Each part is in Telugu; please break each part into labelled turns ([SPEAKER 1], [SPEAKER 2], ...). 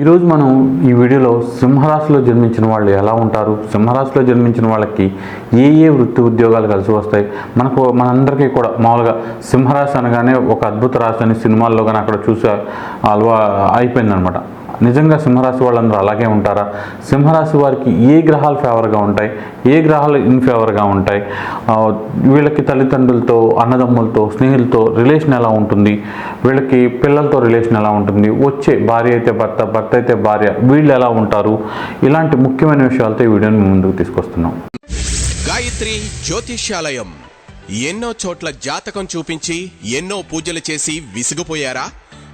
[SPEAKER 1] ఈరోజు మనం ఈ వీడియోలో సింహరాశిలో జన్మించిన వాళ్ళు ఎలా ఉంటారు? సింహరాశిలో జన్మించిన వాళ్ళకి ఏ ఏ వృత్తి ఉద్యోగాలు కలిసి వస్తాయి? మనకు మనందరికీ కూడా మామూలుగా సింహరాశి అనగానే ఒక అద్భుత రాశి అని సినిమాల్లో కానీ అక్కడ చూసే అలవా అయిపోయిందనమాట. నిజంగా సింహరాశి వాళ్ళందరూ అలాగే ఉంటారా? సింహరాశి వారికి ఏ గ్రహాలు ఫేవర్గా ఉంటాయి? ఏ గ్రహాలు ఇన్ ఫేవర్గా ఉంటాయి? వీళ్ళకి తల్లిదండ్రులతో అన్నదమ్ములతో స్నేహితులతో రిలేషన్ ఎలా ఉంటుంది? వీళ్ళకి పిల్లలతో రిలేషన్ ఎలా ఉంటుంది? వచ్చే భార్య అయితే భర్త భర్త అయితే భార్య వీళ్ళు ఎలా ఉంటారు? ఇలాంటి ముఖ్యమైన విషయాలతో ఈ వీడియోని ముందుకు తీసుకొస్తున్నాం.
[SPEAKER 2] గాయత్రి జ్యోతిష్యాలయం. ఎన్నో చోట్ల జాతకం చూపించి ఎన్నో పూజలు చేసి విసిగిపోయారా?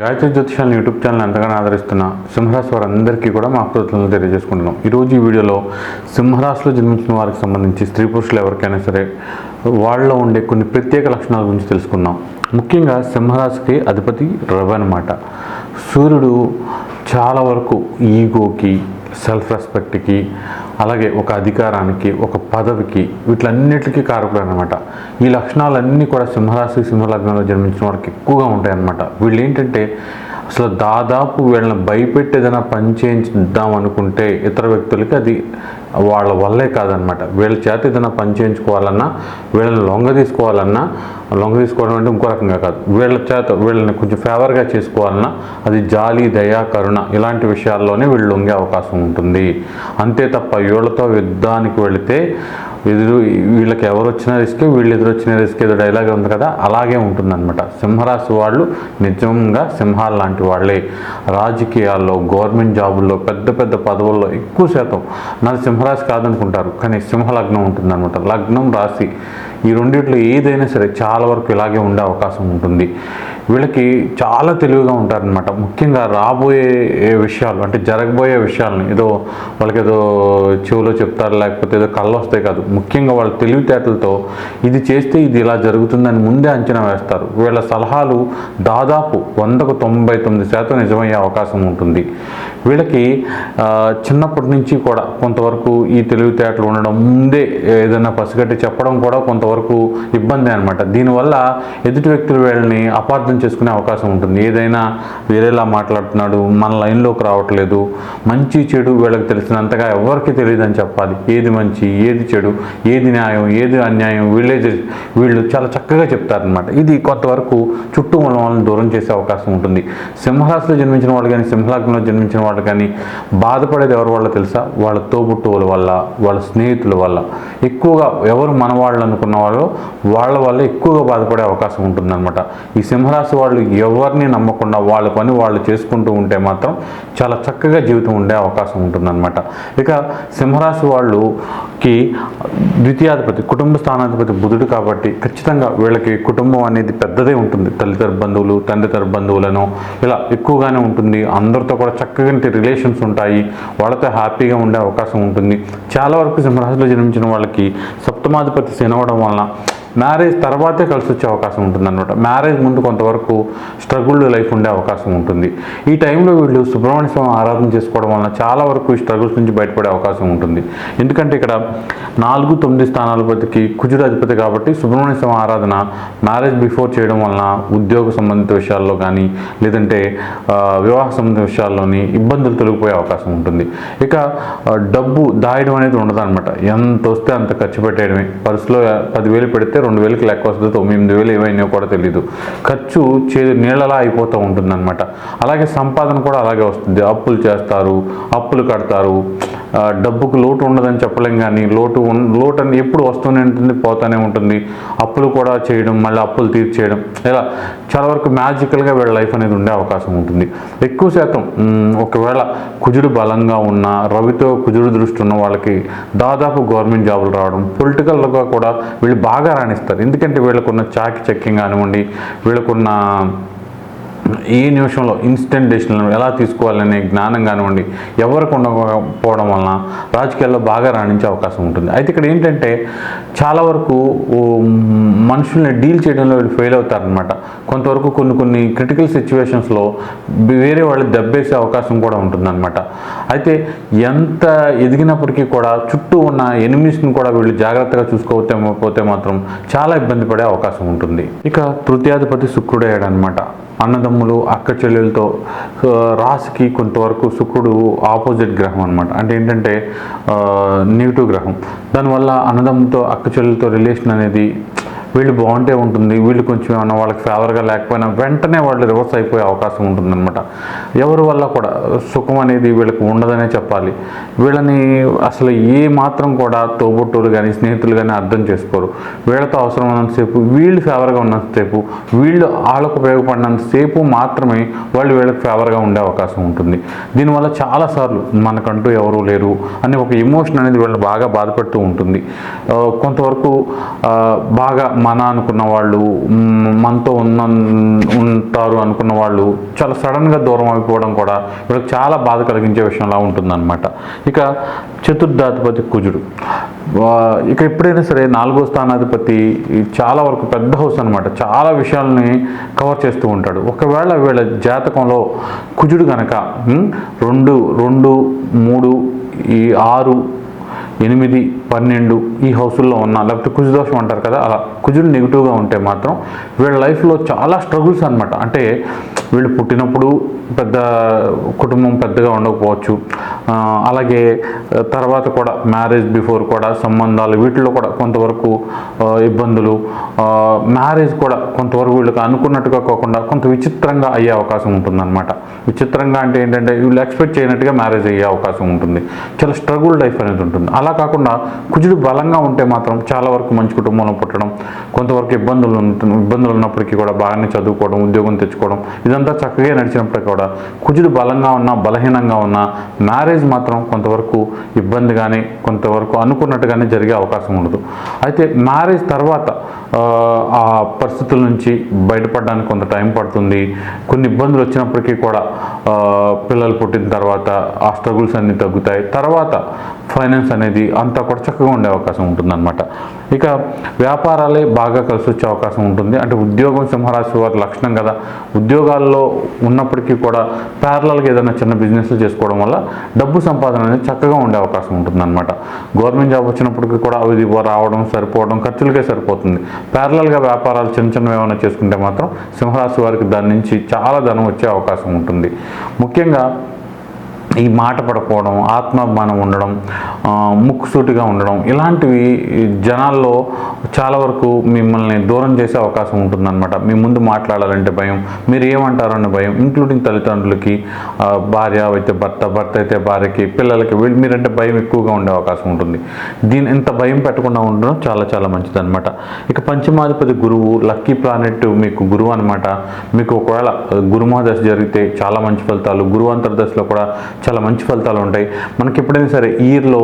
[SPEAKER 1] గాయత్రి జ్యోతిషాలను యూట్యూబ్ ఛానల్ ఎంతగానో ఆదరిస్తున్న సింహరాశి వారందరికీ కూడా మా కృతజ్ఞతలు తెలియజేసుకుంటున్నాం. ఈరోజు ఈ వీడియోలో సింహరాశిలో జన్మించిన వారికి సంబంధించి స్త్రీ పురుషులు ఎవరికైనా సరే వాళ్ళలో ఉండే కొన్ని ప్రత్యేక లక్షణాల గురించి తెలుసుకుందాం. ముఖ్యంగా సింహరాశికి అధిపతి రవి అనమాట సూర్యుడు చాలా వరకు ఈగోకి సెల్ఫ్ రెస్పెక్ట్కి అలాగే ఒక అధికారానికి ఒక పదవికి వీటిలన్నిటికీ కారకులు అనమాట ఈ లక్షణాలన్నీ కూడా సింహరాశి సింహలగ్నంలో జన్మించిన వారికి ఎక్కువగా ఉంటాయన్నమాట. వీళ్ళు ఏంటంటే అసలు దాదాపు వీళ్ళని భయపెట్టి ఏదైనా పని చేయించుద్దాం అనుకుంటే ఇతర వ్యక్తులకి అది వాళ్ళ వల్లే కాదనమాట. వీళ్ళ చేత ఏదైనా పని చేయించుకోవాలన్నా వీళ్ళని లొంగ తీసుకోవాలన్నా లొంగ తీసుకోవడం అంటే ఇంకో రకంగా కాదు. వీళ్ళ చేత వీళ్ళని కొంచెం ఫేవర్గా చేసుకోవాలన్నా అది జాలి దయ కరుణ ఇలాంటి విషయాల్లోనే వీళ్ళు లొంగే అవకాశం ఉంటుంది. అంతే తప్ప వీళ్ళతో యుద్ధానికి వెళితే ఎదురు వీళ్ళకి ఎవరు వచ్చినా రిస్క్ వీళ్ళు ఎదురు వచ్చిన రిస్క్ ఏదో డైలాగ్ ఉంది కదా అలాగే ఉంటుందన్నమాట. సింహరాశి వాళ్ళు నిజంగా సింహాలు లాంటి వాళ్ళే. రాజకీయాల్లో గవర్నమెంట్ జాబుల్లో పెద్ద పెద్ద పదవుల్లో ఎక్కువ శాతం నాది సింహరాశి కాదనుకుంటారు. కానీ సింహ లగ్నం ఉంటుందన్నమాట. లగ్నం రాశి. ఈ రెండిట్లో ఏదైనా సరే చాలా వరకు ఇలాగే ఉండే అవకాశం ఉంటుంది. వీళ్ళకి చాలా తెలివిగా ఉంటారనమాట ముఖ్యంగా రాబోయే విషయాలు అంటే జరగబోయే విషయాలని ఏదో వాళ్ళకి ఏదో చెవులో చెప్తారు లేకపోతే ఏదో కళ్ళు వస్తాయి కాదు. ముఖ్యంగా వాళ్ళ తెలివితేటలతో ఇది చేస్తే ఇది ఇలా జరుగుతుందని ముందే అంచనా వేస్తారు. వీళ్ళ సలహాలు దాదాపు వందకు తొంభై తొమ్మిది శాతం నిజమయ్యే అవకాశం ఉంటుంది. వీళ్ళకి చిన్నప్పటి నుంచి కూడా కొంతవరకు ఈ తెలివితేటలు ఉండడం ముందే ఏదైనా పసిగట్టి చెప్పడం కూడా కొంతవరకు వరకు ఇబ్బంది అనమాట దీనివల్ల ఎదుటి వ్యక్తులు వీళ్ళని అపార్థం చేసుకునే అవకాశం ఉంటుంది. ఏదైనా వేరేలా మాట్లాడుతున్నాడు మన లైన్లోకి రావట్లేదు మంచి చెడు వీళ్ళకి తెలిసినంతగా ఎవరికి తెలియదని చెప్పాలి. ఏది మంచి ఏది చెడు ఏది న్యాయం ఏది అన్యాయం వీళ్ళే వీళ్ళు చాలా చక్కగా చెప్తారనమాట ఇది కొంతవరకు చుట్టూ ఉన్న వాళ్ళని దూరం చేసే అవకాశం ఉంటుంది. సింహరాశిలో జన్మించిన వాళ్ళు కానీ సింహలగ్నంలో జన్మించిన వాళ్ళు కానీ బాధపడేది ఎవరి వల్ల తెలుసా? వాళ్ళ తోబుట్టువుల వల్ల వాళ్ళ స్నేహితుల వల్ల. ఎక్కువగా ఎవరు మన వాళ్ళు అనుకున్న వాళ్ళు వాళ్ళ వల్ల ఎక్కువగా బాధపడే అవకాశం ఉంటుందన్నమాట. ఈ సింహరాశి వాళ్ళు ఎవరిని నమ్మకుండా వాళ్ళ పని వాళ్ళు చేసుకుంటూ ఉంటే మాత్రం చాలా చక్కగా జీవితం ఉండే అవకాశం ఉంటుందన్నమాట. ఇక సింహరాశి కి ద్వితీయాధిపతి కుటుంబ స్థానాధిపతి బుధుడు కాబట్టి ఖచ్చితంగా వీళ్ళకి కుటుంబం అనేది పెద్దదే ఉంటుంది. తల్లితర బంధువులు తండ్రితర బంధువులను ఇలా ఎక్కువగానే ఉంటుంది. అందరితో కూడా చక్కగా రిలేషన్స్ ఉంటాయి. వాళ్ళతో హ్యాపీగా ఉండే అవకాశం ఉంటుంది. చాలా వరకు సింహరాశిలో జన్మించిన వాళ్ళకి సప్తమాధిపతి శనవడం వలన మ్యారేజ్ తర్వాతే కలిసి వచ్చే అవకాశం ఉంటుంది అనమాట మ్యారేజ్ ముందు కొంతవరకు స్ట్రగుల్డ్ లైఫ్ ఉండే అవకాశం ఉంటుంది. ఈ టైంలో వీళ్ళు సుబ్రహ్మణ్య స్వామి ఆరాధన చేసుకోవడం వలన చాలా వరకు ఈ స్ట్రగుల్స్ నుంచి బయటపడే అవకాశం ఉంటుంది. ఎందుకంటే ఇక్కడ నాలుగు తొమ్మిది స్థానాల కుజుడు అధిపతి కాబట్టి సుబ్రహ్మణ్య స్వామి ఆరాధన మ్యారేజ్ బిఫోర్ చేయడం వలన ఉద్యోగ సంబంధిత విషయాల్లో కానీ లేదంటే వివాహ సంబంధిత విషయాల్లోని ఇబ్బందులు తొలగిపోయే అవకాశం ఉంటుంది. ఇక డబ్బు దాయడం అనేది ఉండదన్నమాట. ఎంత వస్తే అంత ఖర్చు పెట్టేయడమే. పర్సులో పదివేలు పెడితే రెండు వేలకి లెక్క వస్తుందో తొమ్మిది వేలు ఏమైనా కూడా తెలియదు ఖర్చు చే నీళ్ళలా అయిపోతూ ఉంటుందన్నమాట. అలాగే సంపాదన కూడా అలాగే వస్తుంది. అప్పులు చేస్తారు అప్పులు కడతారు. డబ్బుకు లోటు ఉండదని చెప్పలేం కానీ లోటు లోటు అని ఎప్పుడు వస్తూనే ఉంటుంది పోతూనే ఉంటుంది. అప్పులు కూడా చేయడం మళ్ళీ అప్పులు తీర్చేయడం. ఇలా చాలా వరకు మ్యాజికల్గా వీళ్ళ లైఫ్ అనేది ఉండే అవకాశం ఉంటుంది. ఎక్కువ శాతం ఒకవేళ కుజుడు బలంగా ఉన్న రవితో కుజుడు దృష్టి ఉన్న వాళ్ళకి దాదాపు గవర్నమెంట్ జాబులు రావడం పొలిటికల్గా కూడా వీళ్ళు బాగా రాణిస్తారు. ఎందుకంటే వీళ్ళకున్న చాకి చక్యం కానివ్వండి వీళ్ళకున్న ఈ నిమిషంలో ఇన్స్టెంట్ డెసిషన్లను ఎలా తీసుకోవాలనే జ్ఞానం కానివ్వండి ఎవరికి ఉండకపోవడం వలన రాజకీయాల్లో బాగా రాణించే అవకాశం ఉంటుంది. అయితే ఇక్కడ ఏంటంటే చాలా వరకు మనుషుల్ని డీల్ చేయడంలో వీళ్ళు ఫెయిల్ అవుతారనమాట కొంతవరకు కొన్ని కొన్ని క్రిటికల్ సిచ్యువేషన్స్లో వేరే వాళ్ళు దెబ్బేసే అవకాశం కూడా ఉంటుందన్నమాట. అయితే ఎంత ఎదిగినప్పటికీ కూడా చుట్టూ ఉన్న ఎనిమిస్ని కూడా వీళ్ళు జాగ్రత్తగా చూసుకోకపోతే పోతే మాత్రం చాలా ఇబ్బంది పడే అవకాశం ఉంటుంది. ఇక తృతీయాధిపతి శుక్రుడయ్యాడు అన్నదమ్ములు అక్క చెల్లెలతో రాశికి కొంతవరకు శుక్రుడు ఆపోజిట్ గ్రహం అనమాట అంటే ఏంటంటే నెగిటివ్ గ్రహం. దానివల్ల అన్నదమ్ముతో అక్క చెల్లెలతో రిలేషన్ అనేది వీళ్ళు బాగుంటే ఉంటుంది వీళ్ళు కొంచెం ఏమైనా వాళ్ళకి ఫేవర్గా లేకపోయినా వెంటనే వాళ్ళు రివర్స్ అయిపోయే అవకాశం ఉంటుందన్నమాట. ఎవరి వల్ల కూడా సుఖం అనేది వీళ్ళకి ఉండదనే చెప్పాలి. వీళ్ళని అసలు ఏ మాత్రం కూడా తోబుట్టులు కానీ స్నేహితులు కానీ అర్థం చేసుకోరు. వీళ్ళతో అవసరం ఉన్నంతసేపు వీళ్ళు ఫేవర్గా ఉన్నంతసేపు వీళ్ళు వాళ్ళకు ఉపయోగపడినంతసేపు మాత్రమే వాళ్ళు వీళ్ళకి ఫేవర్గా ఉండే అవకాశం ఉంటుంది. దీనివల్ల చాలాసార్లు మనకంటూ ఎవరూ లేరు అనే ఒక ఎమోషన్ అనేది వీళ్ళని బాగా బాధపెడుతూ ఉంటుంది. కొంతవరకు బాగా మన అనుకున్న వాళ్ళు మనతో ఉన్న ఉంటారు అనుకున్న వాళ్ళు చాలా సడన్గా దూరం అయిపోవడం కూడా వీళ్ళకి చాలా బాధ కలిగించే విషయంలా ఉంటుందన్నమాట. ఇక చతుర్థాధిపతి కుజుడు. ఇక ఎప్పుడైనా సరే నాలుగో స్థానాధిపతి చాలా వరకు పెద్ద హౌస్ అనమాట చాలా విషయాల్ని కవర్ చేస్తూ ఉంటాడు. ఒకవేళ వీళ్ళ జాతకంలో కుజుడు గనక రెండు రెండు మూడు ఈ ఆరు ఎనిమిది పన్నెండు ఈ హౌసుల్లో ఉన్న లేకపోతే కుజు దోషం అంటారు కదా అలా కుజుడు నెగిటివ్గా ఉంటే మాత్రం వీళ్ళ లైఫ్లో చాలా స్ట్రగుల్స్ అనమాట అంటే వీళ్ళు పుట్టినప్పుడు పెద్ద కుటుంబం పెద్దగా ఉండకపోవచ్చు. అలాగే తర్వాత కూడా మ్యారేజ్ బిఫోర్ కూడా సంబంధాలు వీటిలో కూడా కొంతవరకు ఇబ్బందులు. మ్యారేజ్ కూడా కొంతవరకు వీళ్ళకి అనుకున్నట్టుగా కాకుండా కొంత విచిత్రంగా అయ్యే అవకాశం ఉంటుందన్నమాట. విచిత్రంగా అంటే ఏంటంటే వీళ్ళు ఎక్స్పెక్ట్ చేయనట్టుగా మ్యారేజ్ అయ్యే అవకాశం ఉంటుంది. చాలా స్ట్రగుల్ లైఫ్ అనేది ఉంటుంది. అలా కాకుండా కుజుడు బలంగా ఉంటే మాత్రం చాలా వరకు మంచి కుటుంబంలో పుట్టడం కొంతవరకు ఇబ్బందులు ఉంటుంది ఇబ్బందులు ఉన్నప్పటికీ కూడా బాగానే చదువుకోవడం ఉద్యోగం తెచ్చుకోవడం ఇదంతా చక్కగా నడిచినప్పటికీ కూడా కుజుడు బలంగా ఉన్నా బలహీనంగా ఉన్నా మ్యారేజ్ మాత్రం కొంతవరకు ఇబ్బందిగానే కొంతవరకు అనుకున్నట్టుగానే జరిగే అవకాశం ఉండదు. అయితే మ్యారేజ్ తర్వాత ఆ, పరిస్థితుల నుంచి బయటపడడానికి కొంత టైం పడుతుంది. కొన్ని ఇబ్బందులు వచ్చినప్పటికీ కూడా పిల్లలు పుట్టిన తర్వాత ఆ స్ట్రగుల్స్ అన్నీ తగ్గుతాయి. తర్వాత ఫైనాన్స్ అనేది అంతా కూడా చక్కగా ఉండే అవకాశం ఉంటుందన్నమాట. ఇక వ్యాపారాలే బాగా కలిసి వచ్చే అవకాశం ఉంటుంది. అంటే ఉద్యోగం సింహరాశి వారి లక్షణం కదా. ఉద్యోగాల్లో ఉన్నప్పటికీ కూడా ప్యారలల్గా ఏదైనా చిన్న బిజినెస్లు చేసుకోవడం వల్ల డబ్బు సంపాదన అనేది చక్కగా ఉండే అవకాశం ఉంటుందన్నమాట. గవర్నమెంట్ జాబ్ వచ్చినప్పటికీ కూడా అవి రావడం సరిపోవడం ఖర్చులకే సరిపోతుంది. ప్యారలల్గా వ్యాపారాలు చిన్న చిన్నవి ఏమైనా చేసుకుంటే మాత్రం సింహరాశి వారికి దాని నుంచి చాలా ధనం వచ్చే అవకాశం ఉంటుంది. ముఖ్యంగా ఈ మాట పడకపోవడం ఆత్మాభిమానం ఉండడం ముక్కుసూటిగా ఉండడం ఇలాంటివి జనాల్లో చాలా వరకు మిమ్మల్ని దూరం చేసే అవకాశం ఉంటుందన్నమాట. మీ ముందు మాట్లాడాలంటే భయం మీరు ఏమంటారనే భయం ఇంక్లూడింగ్ తల్లిదండ్రులకి భార్య అయితే భర్త భర్త అయితే భార్యకి పిల్లలకి వీళ్ళు మీరంటే భయం ఎక్కువగా ఉండే అవకాశం ఉంటుంది. దీని ఇంత భయం పెట్టకుండా ఉండడం చాలా చాలా మంచిదన్నమాట. ఇక పంచమాధిపతి గురువు లక్కీ ప్లానెట్ మీకు గురువు అనమాట మీకు ఒకవేళ గురుమహదశ జరిగితే చాలా మంచి ఫలితాలు. గురువు అంతర్దశలో కూడా చాలా మంచి ఫలితాలు ఉంటాయి. మనకి ఎప్పుడైనా సరే ఇయర్లో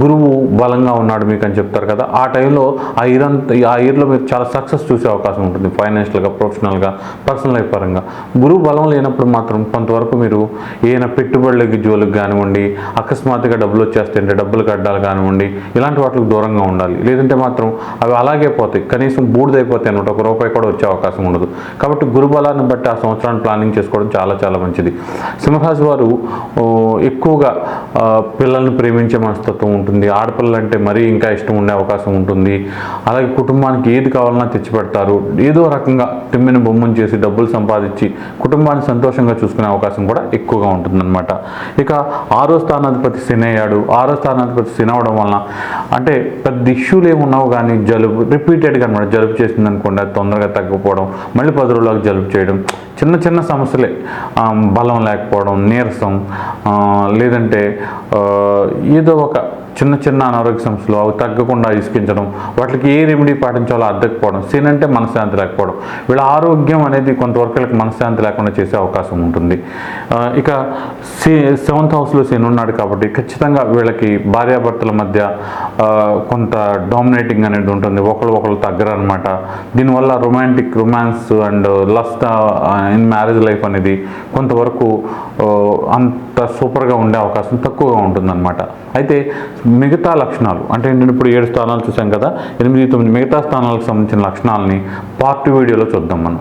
[SPEAKER 1] గురువు బలంగా ఉన్నాడు మీకు అని చెప్తారు కదా ఆ టైంలో ఆ ఇయర్ అంతా ఆ ఇయర్లో మీరు చాలా సక్సెస్ చూసే అవకాశం ఉంటుంది ఫైనాన్షియల్గా ప్రొఫెషనల్గా పర్సనల్ లైఫ్ పరంగా. గురువు బలం లేనప్పుడు మాత్రం కొంతవరకు మీరు ఏదైనా పెట్టుబడులకి జోలికి కానివ్వండి అకస్మాత్తుగా డబ్బులు వచ్చేస్తుంటే డబ్బులు కట్టాలి కానివ్వండి ఇలాంటి వాటికి దూరంగా ఉండాలి. లేదంటే మాత్రం అవి అలాగే పోతాయి. కనీసం బూడిదైపోతాయి అనమాట ఒక రూపాయి కూడా వచ్చే అవకాశం ఉండదు. కాబట్టి గురుబలాన్ని బట్టి ఆ సంవత్సరాన్ని ప్లానింగ్ చేసుకోవడం చాలా చాలా మంచిది. సింహరాశి వారు ఎక్కువగా పిల్లల్ని ప్రేమించే మనస్తత్వం ఉంటుంది. ఆడపిల్లలంటే మరీ ఇంకా ఇష్టం ఉండే అవకాశం ఉంటుంది. అలాగే కుటుంబానికి ఏది కావాలన్నా తెచ్చిపెడతారు ఏదో రకంగా తిమ్మిన బొమ్మను చేసి డబ్బులు సంపాదించి కుటుంబాన్ని సంతోషంగా చూసుకునే అవకాశం కూడా ఎక్కువగా ఉంటుందన్నమాట. ఇక ఆరో స్థానాధిపతి శని అయ్యాడు. ఆరో స్థానాధిపతి శని అవడం వలన అంటే పెద్ద ఇష్యూలు ఏమున్నావు కానీ జలుబు రిపీటెడ్గా అనమాట జలుబు చేసింది అనుకోండి అది తొందరగా తగ్గిపోవడం మళ్ళీ పది రోజులకు జలుబు చేయడం చిన్న చిన్న సమస్యలే బలం లేకపోవడం నీరసం లేదంటే ఏదో ఒక చిన్న చిన్న అనారోగ్య సమస్యలు అవి తగ్గకుండా ఇసుకించడం వాటికి ఏ రెమెడీ పాటించాలో అద్దకపోవడం సీనంటే అంటే మనశ్శాంతి లేకపోవడం వీళ్ళ ఆరోగ్యం అనేది కొంతవరకు వీళ్ళకి మనశ్శాంతి లేకుండా చేసే అవకాశం ఉంటుంది. ఇక సీ సెవెంత్ హౌస్లో సీన్ ఉన్నాడు కాబట్టి ఖచ్చితంగా వీళ్ళకి భార్యాభర్తల మధ్య కొంత డామినేటింగ్ అనేది ఉంటుంది. ఒకళ్ళు ఒకళ్ళు తగ్గరనమాట దీనివల్ల romantic romance and lust in marriage life అనేది కొంతవరకు అంత సూపర్గా ఉండే అవకాశం తక్కువగా ఉంటుందన్నమాట. అయితే మిగతా లక్షణాలు. అంటే నేను ఇప్పుడు ఏడు స్థానాలు చూసాం కదా ఎనిమిది తొమ్మిది మిగతా స్థానాలకు సంబంధించిన లక్షణాలని పార్ట్ వీడియోలో చూద్దాం మనం.